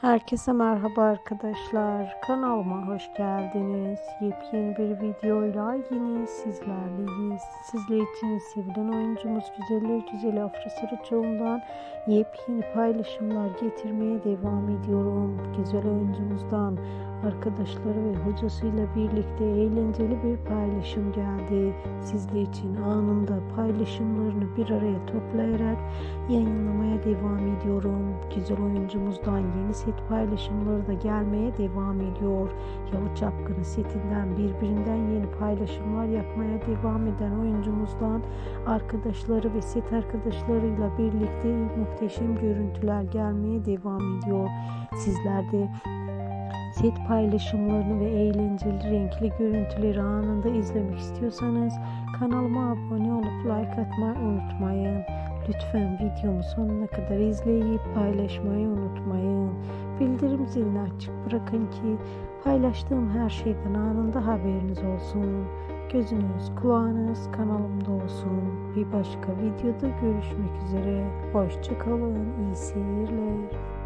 Herkese merhaba arkadaşlar. Kanalıma hoş geldiniz. Yepyeni bir videoyla yine sizlerleyiz. Sizler için sevilen oyuncumuz Güzeller Güzeli Afra Saraçoğlu'ndan yepyeni paylaşımlar getirmeye devam ediyorum. Güzel oyuncumuzdan arkadaşları ve hocasıyla birlikte eğlenceli bir paylaşım geldi. Sizler için anında paylaşımlarını bir araya toplayarak yayınlamaya devam ediyorum. Güzel oyuncumuzdan yeni set paylaşımları da gelmeye devam ediyor. Yalı Çapkını setinden birbirinden yeni paylaşımlar yapmaya devam eden oyuncumuzdan arkadaşları ve set arkadaşlarıyla birlikte muhteşem görüntüler gelmeye devam ediyor. Sizler de set paylaşımlarını ve eğlenceli renkli görüntüleri anında izlemek istiyorsanız kanalıma abone olup like atmayı unutmayın. Lütfen videomu sonuna kadar izleyip paylaşmayı unutmayın. Bildirim zilini açık bırakın ki paylaştığım her şeyden anında haberiniz olsun. Gözünüz, kulağınız kanalımda olsun. Bir başka videoda görüşmek üzere. Hoşçakalın, iyi seyirler.